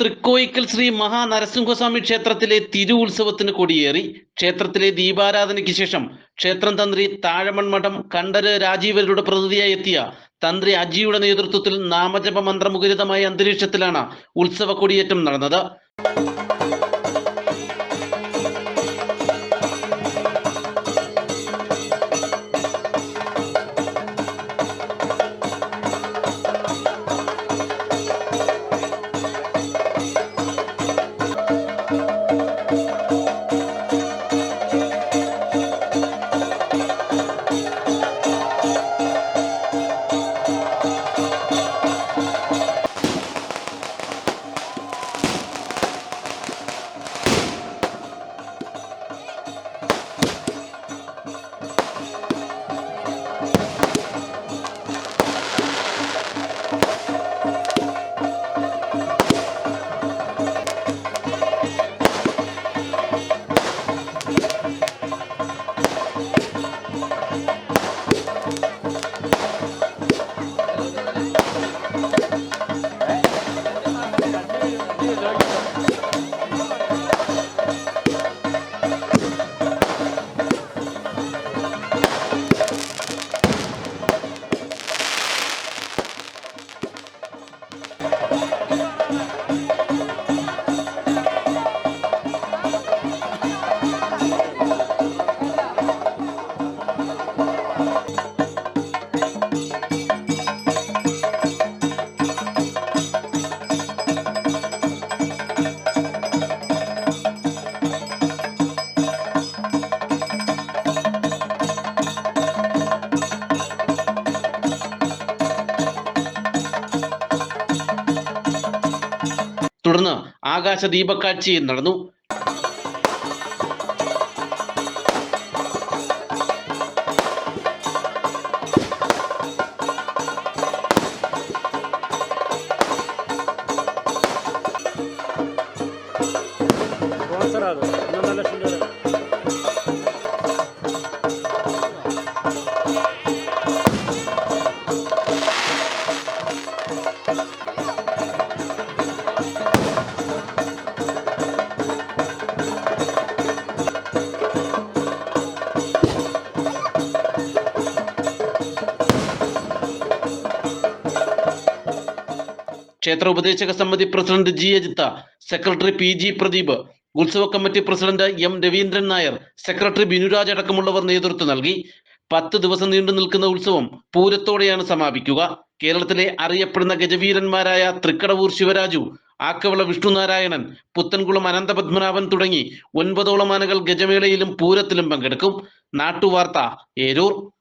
തൃക്കോയിക്കൽ ശ്രീ മഹാനരസിംഹസ്വാമി ക്ഷേത്രത്തിലെ തിരു ഉത്സവത്തിന് കൊടിയേറി. ക്ഷേത്രത്തിലെ ദീപാരാധനയ്ക്ക് ശേഷം ക്ഷേത്രം തന്ത്രി താഴമൺമഠം കണ്ഠര് രാജീവരുടെ പ്രതിനിധിയായി എത്തിയ തന്ത്രി അജിയുടെ നേതൃത്വത്തിൽ നാമജപ മന്ത്രമുഖരിതമായ അന്തരീക്ഷത്തിലാണ് ഉത്സവ കൊടിയേറ്റം നടന്നത്. ആകാശ ദീപക്കാഴ്ചയും നടന്നു. Thank അത് ക്ഷേത്ര ഉപദേശക സമിതി president G Ajith secretary P G Pradeep ഉത്സവ committee president M Raveendran Nair secretary Binuraj അടക്കമുള്ളവർ നേതൃത്വം നൽകി. പത്ത് ദിവസം നീണ്ടു നിൽക്കുന്ന ഉത്സവം പൂരത്തോടെയാണ് സമാപിക്കുക. കേരളത്തിലെ അറിയപ്പെടുന്ന ഗജവീരന്മാരായ തൃക്കടവൂർ ശിവരാജു ആക്കവിള വിഷ്ണുനാരായണൻ പുത്തൻകുളം അനന്തപത്മനാഭൻ തുടങ്ങി ഒൻപതോളം ആനകൾ ഗജമേളയിലും പൂരത്തിലും പങ്കെടുക്കും. നാട്ടുവാർത്ത ഏരൂർ.